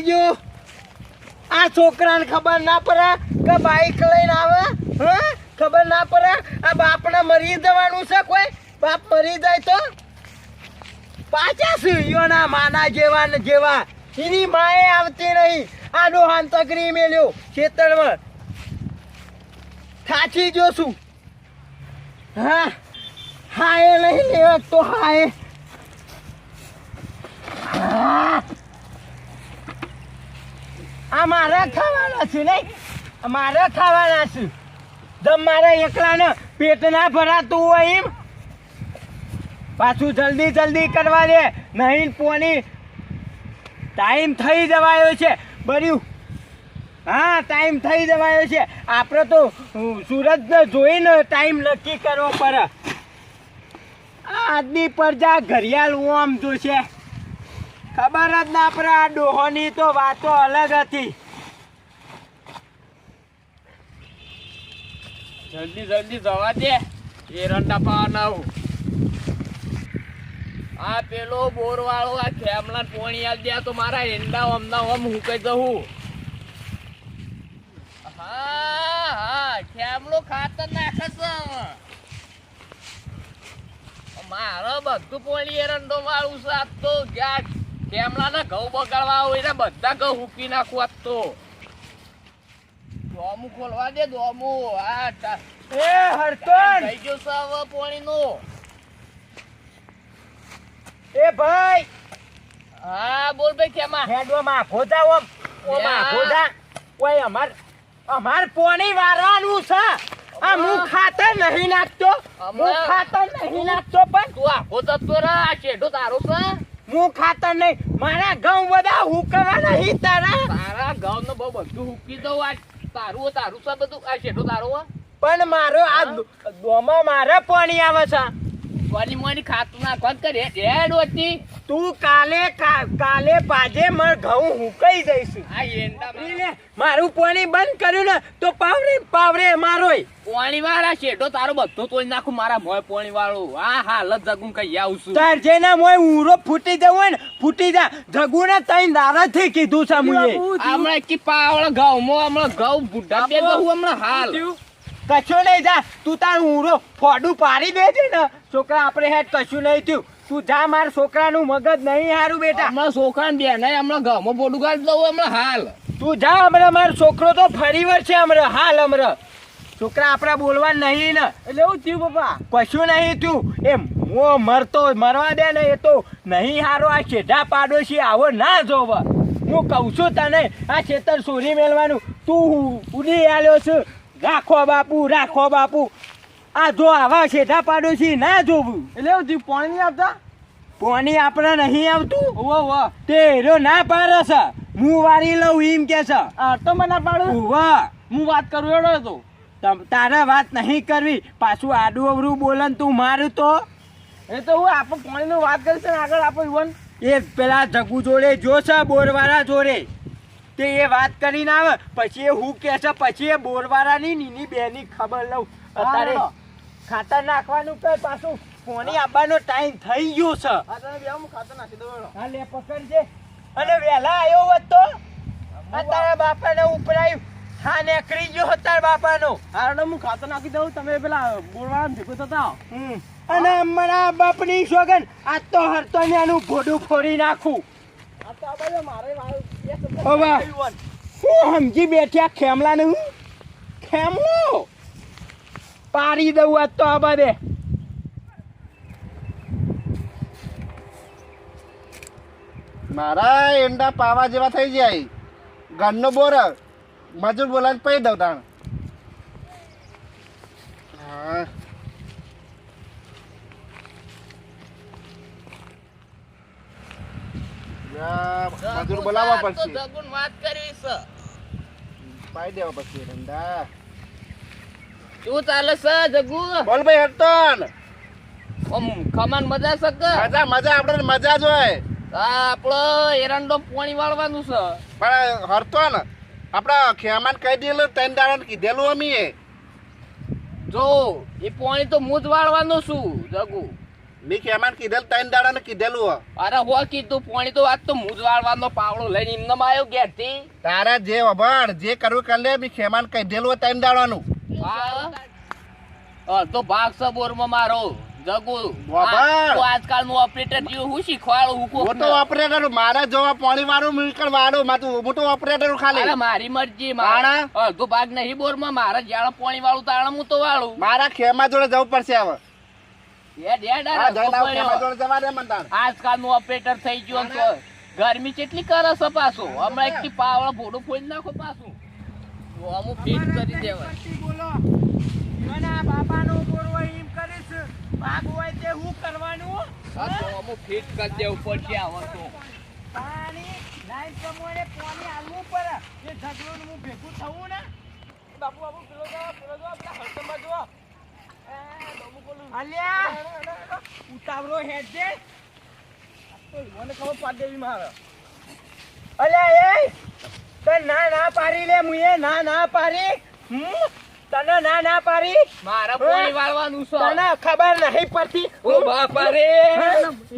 ગયો. આ છોકરાને ખબર ના પડે કે બાઈક લઈને આવે? હ? ખબર ના પડે? આ બાપને મરી જવાનું છે કોઈ? બાપ મરી જાય તો? પાછા સુઈઓના માના જેવા ને જેવા. એની માએ આવતી નહીં. આનો હાંતકરી મેલ્યો ખેતરમાં. થાચી જોશું હા હા? એ નહીં લેવા તો હા એ હા. આ મારા ખાવાના છે નહીં. મારે ખાવાના છે. જમ મારે એકલાને પેટ ના ભરાતું હોય એમ. પાછું જલ્દી જલ્દી કરવા દે, નહીં પોની ટાઈમ થઈ જવાયો છે. બર્યું. હા, ટાઈમ થઈ જવાયો છે. આપણે તો સુરતને જોઈને ટાઈમ નક્કી કરવો પડે. આ આદમી પ્રજા ઘરિયાળ ઓમ જોશે. ખબર જ ના પડે, આ ડોહોની તો વાતો અલગ હતી. જલ્દી જલ્દી જવા દે, એરંડા પાવાના આવું. આ પેલો બોર વાળો આ ખેમલા પોણી આલ દે તો મારા એંડા ઓમના ઓમ હું કઈ દઉં હા. હા ખેમલો ખાતર નાખે હવે. બધું પોણી એરંડો વાળું આજ તો જ્યાં ખેમલાના ઘઉં બગાડવા હોય ને બધા ઘઉં હૂકી નાખું આજ તો. દોમું ખોલવા દે દોમું. આ એ હરતોન થઈ ગયો સાવ હવે પોણીનું. એ ભાઈ! હા બોલ ભાઈ કેમાં? હેડો માં ખોદા ઓમ ઓ માં યા. ખોદા ઓય અમાર અમાર પોણી વારવાનું છે. આ હું ખાતર નહીં નાખતો. હું ખાતર નહીં નાખતો પણ. તું આખો તત્વ રા આ શેઢો તારો છે. હું ખાતર નહીં મારા ઘઉં બધા હુકવા નહીં તારા. તારા ઘઉં નો બહુ બધું હુકી દઉં આ તારું તારું છે બધું. આ શેઠો તારો હો. પણ મારો આ દોમાં મારે પાણી આવે છે. કોની મોની ખાતું નાખવા કરે હેડ હતી તું કાલે કાલે પાજે મર ઘઉં હુકાઈ જઈશું. આ એંડા લે, મારું પાણી બંધ કર્યું ને તો પાવરે પાવરે મારોય પાણી વાળા શેઢો તારો બધો તોડી નાખું મારા મોય પાણી વાળું હા હાલત જગું કઈ આવું છું. તાર જેના મોય ઊરો ફૂટી જવું હોય ને ફૂટી જા. જગુને તઈ દારાથી કીધું છે મુએ. હમણાં કી પાવળ ઘઉં મો હમણાં ઘઉં બુઢા બે ઘઉં હમણાં હાલ. કશું નહીં જા. તું તાર ઊંડો ફોડું પાડી દેજે ને. છોકરા આપણે હેડ કશું નહીં થયું. તું જા માર છોકરાનું મગજ નહીં હારું બેટા. હમણાં છોકરાને બે નહીં હમણાં ઘઉં બોડું કાઢી દઉં હમણાં હાલ. તું જા હમણાં મારો છોકરો તો ફરી વળશે હમણાં. હાલ હમણાં. છોકરા આપણે બોલવા નહીં ને. એટલે એવું થયું પપ્પા? કશું નહીં થયું. એમ હું મરતો મરવા દે ને એ તો નહીં હારો આ શેઢા પાડોશી આવો ના જોવ. હું કહું છું તને આ ખેતર સોરી મેળવાનું. તું ઉડી આવ્યો છે. રાખો બાપુ રાખો બાપુ. આ જો આવા શેઠા પાડોશી ના જોવું. એટલે એવું પાણી નહીં આપતા? પાણી આપણે નહીં આવતું? ઓ વાહ તે હેરો ના પાડે છે. હું વારી લઉં એમ કે છે. આ તો મને પાડું? વાહ હું વાત કરું એડો તો. તમ- તારે વાત નહીં કરવી. પાછું આડું અવરું બોલન તું મારું તો. એ તો હું આપણે પાણીની વાત કરીશ ને આગળ આપણે ઇવન એ પેલા જગુ જોડે જોશે બોરવાળા જોડે. તે એ વાત કરીને આવે પછી એ હું કે છે પછી એ બોરવાળાની નીની બેની ખબર લઉં. અત્યારે ખાતર નાખવાનું કે પાછું કોની આવવાનો ટાઈમ થઈ ગયો છે. હા લે પકડજે અને વહેલા આવ્યો હોત તો તારા બાપાને ઉપરાયું હા નીકળી ગયો તાર બાપાનો. હારડો હું ખાતર નાખી દઉં તમે પેલા બોરવાળાને ભેગો થતા. અને હમણાં બાપની સોગન આ તો હરતો એનું ભોડું ફોડી નાખું. આ તો બાજુ મારે યુવાન. હું સમજી બેઠ્યા ખેમલાને હું? ખેમલો! પાડી દઉં આજ તો આ બધે મારા એંડા પાવા જેવા થઈ જાય. ઘરનો બોર, મજૂર બોલાવીને પહી દઉં તાણ હા યા, મજૂર બોલાવવા પડશે. જગુન વાત કરી છે પાઈ દેવા શું ચાલે છે જગુ બોલ ભાઈ મજા છે મજા મજા આપણે મજા જ હોય. આપણો એરંડો પોણી વાળવાનું છે. પણ હરતન આપણા ખેમાન કહી દેલું ત્રણ દાડા કીધેલું અમીએ. જો એ પોણી તો હું જ વાળવાનો છું જગુ મેં ખેમાન કીધેલું ત્રણ દાડા ને કીધેલું હો. અરે હો કીધું પોણી તો વાત તો પાવડો લઈને એમને આવ્યો તારા જે વભાણ જે કરવું કરી લે મેં ખેમાન કીધેલું ત્રણ દાડાનું. અડધો ભાગ છે બોરમાં મારો જગુ. બાબા. આ તો ઓપરેટર જેવું હું શીખવાડું હું તો ઓપરેટર મારા જોવા પાણી વાળું મિલકર વાળું માતું તો ઓપરેટર ખાલી. મારી મરજી મારા અડધો ભાગ નહીં બોરમાં મારા જ્યાં પાણી વાળું તાણ હું તો વાળું. મારા ખેમા જોડે જવું પડશે હવે. આવ, ઓપરેટર થઈ ગયું ગરમી કેટલી કરે છે પાછું? હમણાં એક પાવડા ભોડું ફોડી નાખો પાછું. અમુક ફિટ કરી દેવાય. બાપા બાપાનો બોરવો એમ કરીશ. ભાગ હોય તે હું કરવાનું? અમુક ફિટ કરી દેવું પડશે હવે તો. પાણી લાઈન પ્રમાણે પાણી આલવું પડે. એ ઝઘડું હું ભેગું થવું ને? બાપુ બાપુ પેલો જો પેલો જો આપણા હડકંબા જો અલ્યા ઉતાવળો હેડ છે મને ખબર પાડી દેવી મારે અલ્યા એ તને ના ના પાડી લે મુએ ના ના પાડી તને ના ના પાડી મારે પાણી વાળવાનું છે તને ખબર નહીં પડતી? ઓ બાપા રે.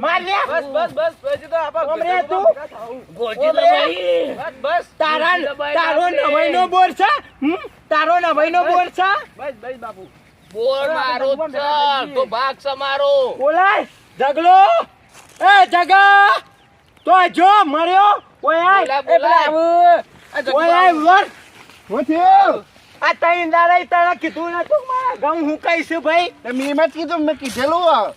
માર લે બસ બસ બસ પછી તો આપણે ઓમરે તું. ગોજી ઓલે. બસ બસ તારા તારો નાખે. નવાઈનો બોર છે? તારો નવાઈનો બોર છે? બસ બસ બાપુ. બોર મારો તો ભાગ સમારો. મારો બોલાય જગલો એ જગા તો જો મર્યો ઓય બોલા, બોલા. પેલા ઓય આય વર. હું થયું આ તઈ દાડા તને કીધું નતું મારા ગમ હું કઈશ ભાઈ? તે મેં જ કીધું મેં કીધેલું. આ.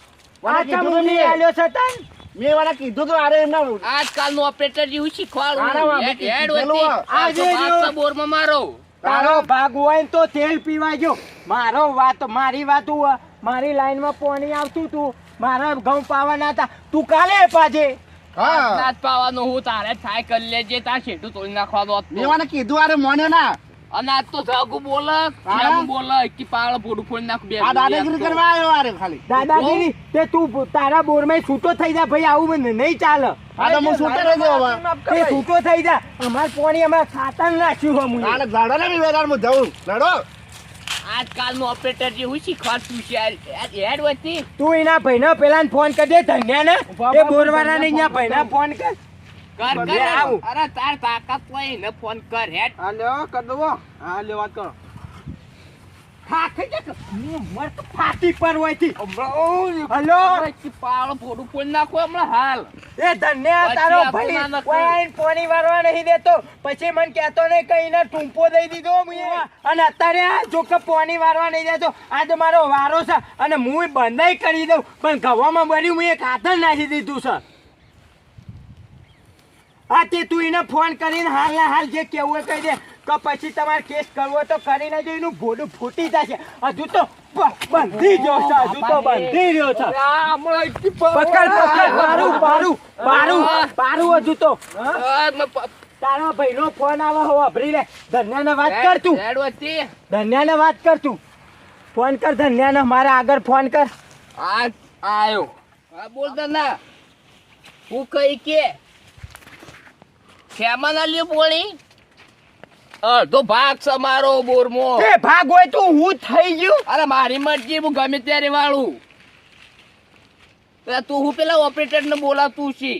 કીધું તું ચમની આલ્યો છે તન? મેં વાળા કીધું તો આરે એમના આજકાલનું ઓપરેટર જેવું શીખવાડું હેડ, વચ્ચે. આ. આ તો આજે બોરમાં મારો. તારો ભાગ હોય ને તો તેલ પીવા જો. મારો વાત મારી વાત હોય. મારી લાઈનમાં પાણી આવતું તું. મારા ઘઉં પાવાના હતા. તું કાલે પાજે. હા. પાવાનો હું તારે થાય કરી લેજે. તાર શેઠું તોડી નાખવાનો મેં મને કીધું અરે મોને ના અને આજ તો જાગુ બોલે શ્યામુ બોલે? કે પાવડો ફોડું ફોડી નાખું બે આ દાદાગીરી કરવા આવ્યો અરે ખાલી. દાદાગીરી તે તું તારા બોરમાં છૂટો થઈ જા ભાઈ આવું મને નહીં ચાલે. આ તો હું છૂટો રહી ગયો હવે. તે છૂટો થઈ જા. અમાર પાણી અમાર ખાતર નાખ્યું હમ આને ઝાડો ને બી હું જઉં લડો આજકાલનું ઓપરેટર જે હું શીખવાડતું છે હેડ વચ્ચે તું. એના ભાઈને પેલા ફોન કરજે ધન્યાને. એ બોરવાળાને અહીંયા ભાઈને ફોન કર. કર કર અરે તાર તાકાત લઈ ને ફોન કર હેડ. હાલો કર દો હા. વાત કરો. હું ફાટી પર હોયથી હલો? કે પાવડો ફોડું ફોડી નાખો હમણાં હાલ. એ ધન્યા તારો ભાઈ કોઈ પોણી વારવા નહીં દેતો. પછી મને કહેતો નહીં કઈ ને ટૂંપો દઈ દીધો મુએ અને અત્યારે આ જો કે પોણી વારવા નહીં દેતો. આજે મારો વારો છે અને હું બંધાઈ કરી દઉં. પણ ગવામાં બળ્યું હું એક હાથ નાખી દીધું છે. હા તે તું એને ફોન કરીને હાલ ના હાલ જે કેવું હોય કહી દે. કે પછી તમારે કેસ કરવો તો કરી નાખજો એનું ભોડું ફૂટી જશે. હજુ તો બંધી ગયો છે હજુ તો બંધી રહ્યો છે. પકડ પકડ મારું મારું મારું મારું હજુ તો. તારા ભાઈનો ફોન આવે હો અભરી લે. ધન્યાને વાત કર તું. ધન્યાને વાત કર તું. ફોન કર ધન્યાને મારા આગળ ફોન કર. આ આયો. હા બોલ ધન્યા હું કઈ કે? ખેમા ના લ્યું પોણી અડધો ભાગ છે મારો બોરમો. એ ભાગ હોય તો હું થઈ ગયું. અરે મારી મરજી હું ગમે ત્યારે વાળું. પેલા તું હું પેલા ઓપરેટર ને બોલાવતું છે?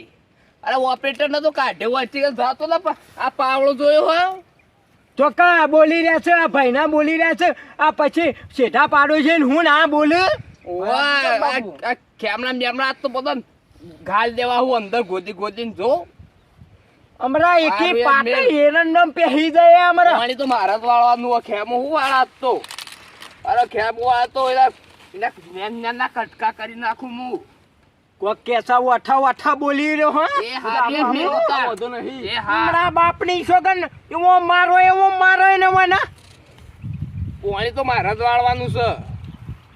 અરે ઓપરેટર ને તો કાઢ્યો વચ્ચે કે જાતો ને આ પાવડો જોયો હોય ચોક્કા બોલી રહ્યા છે? આ ભાઈ ના બોલી રહ્યા છે? આ પછી શેઠા પાડો છે ને હું ના બોલું? ખેમણા બેમણા તો બધા ઘાલ દેવા હું અંદર ગોદી ગોદીને જો. હમણાં એકી પાટે. એરંડમ પહેરી જાય હમણાં પાણી તો મારા વાળવાનું ખેમો હું વાળા તો? અરે ખેમો વાળા તો એના એના નેન કટકા કરી નાખું હું. કોક કેસા વઠા વઠા બોલી રહ્યો હા? એ હા વધુ નહીં. એ હા. હમણાં બાપની સોગન એવો મારો એવો મારો એને મને પાણી તો મારા જ વાળવાનું છે.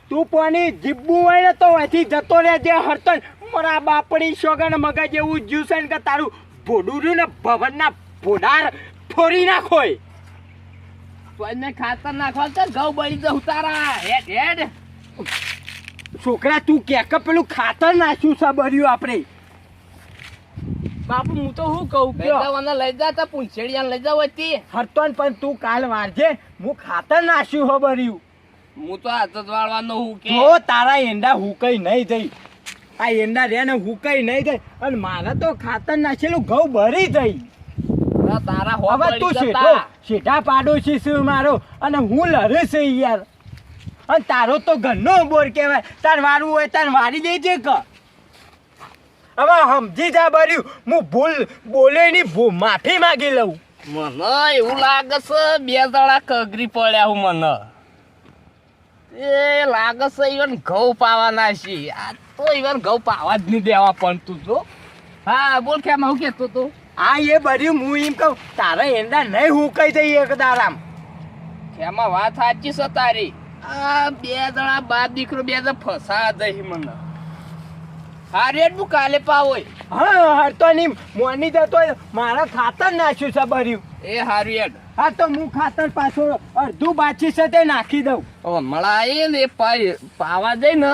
તું પાણી જીબ્બું હોય ને તો અહીંથી જતો રહેજે હરતન. મારા બાપડી સોગન મગજ એવું જ્યુસન કે તારું ભોડું રહ્યું ને ભવનના ભોડાર ફોડી નાખોય. તો ખાતર નાખવા તો ઘઉં બળી જવું તારા હેડ હેડ. છોકરા તું કે કે પેલું ખાતર નાખ્યું છે બર્યું આપણે? બાપુ હું તો શું કહું કે જવાના લઈ જા તા પૂંછડીયા લઈ જાવ હતી હરતન પણ તું કાલ વારજે હું ખાતર નાખ્યું હો બર્યું હું તો હાથ જ વાળવાનો હું કે. જો તારા એંડા હું કઈ નહીં જઈ આ એંડા રે ને હુકાઈ નહીં થઈ અને મારે તો ખાતર નાખેલું ઘઉં ભરી થઈ તારા હવે તું પડી સીધો પાડોશી છું મારો. અને હું લડે છે યાર. અને તારો તો ઘરનો બોર કહેવાય. તાર વારું હોય તાર વારી દેજે કે હવે સમજી જા બર્યું હું ભૂલ બોલે ની માફી માગી લઉં. મને એવું લાગે છે બે જણા કગરી પડ્યા હું મને. એ લાગે છે ઈવન ઘઉં પાવાના છે. આ તો ઈવન ઘઉં પાવા જ નહીં દેવા પણ તું. તો હા બોલ કેમ હું કેતો તો? હા એ બધું હું એમ કહું તારા એંડા નહીં હું કહી જઈ એક દારામ એમાં વાત સાચી છે તારી? આ બે જણા બાપ દીકરો બે જણા ફસા દઈ મને. હા રેડનું કાલે પાવોય હા હરતો નહીં મોની જતો મારા ખાતર નાખ્યું છે બર્યું એ હારું એડ હા તો હું ખાતર પાછો અડધું બાચી છે તે નાખી દઉં. મળાય ને પાવા દઈ ને.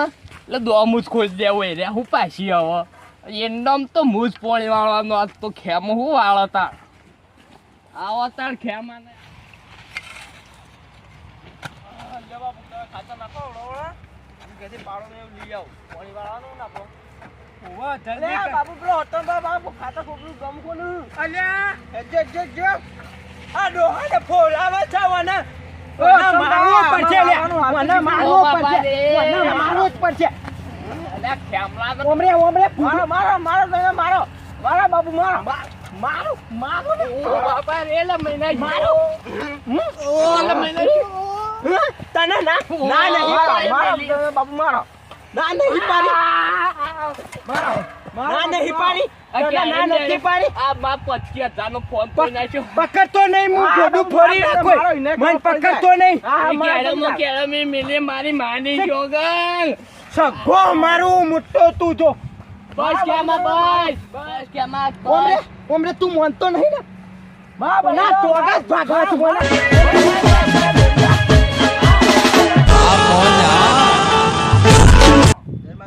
એટલે દોમું જ ખોજ દેવું એ હું પાછી હવે એંડમ તો મુજ પોણી વાળવાનો આજ તો ખેમ હું વાળો તાર આવો તાર ખેમા ને લેવા ખાતર નાખો વડોવડા પાડો એવું લઈ આવું. પાણી વાળવાનું નાખો. લે પેલો હતો બા બાપુ ખોપરું ગમ કોનું અલ્યા. જો જો જો આ ડોહાને ફોલાવા છે વને ઓ, વને મારવો પડશે મારવો. મારવો જ પડશે. અલ્યા ખેમલા તો ઓમરે ઓમરે મારો મારો મારો તમે મારો મારો બાપુ મારો. મારો? મારો ને? ઓ બાપા રે લે મહિના મારો? ઓ લે મહિના તને ના ના નહીં મારો પાડી. મારો તમે બાપુ મારો. ના નહીં પાડી. મારો ના નહીં પાડી. પકડતો હું ગોડું ફોડી નાખું મને પકડતો નહીં. મારી માની જોગલ. સગો મારું મોટો તું જો. બસ કેમાં બસ બસ કેમાં ઓમરે ઓમરે તું માનતો નહીં ને? મા બના ચોગસ ભાગવા તું બોલે.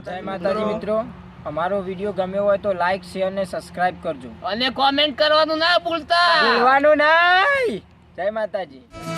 જય માતાજી મિત્રો. અમારો વીડિયો ગમ્યો હોય તો લાઈક શેર ને સબસ્ક્રાઇબ કરજો. અને કોમેન્ટ કરવાનું ના ભૂલતા. ભૂલવાનું નહીં. જય માતાજી.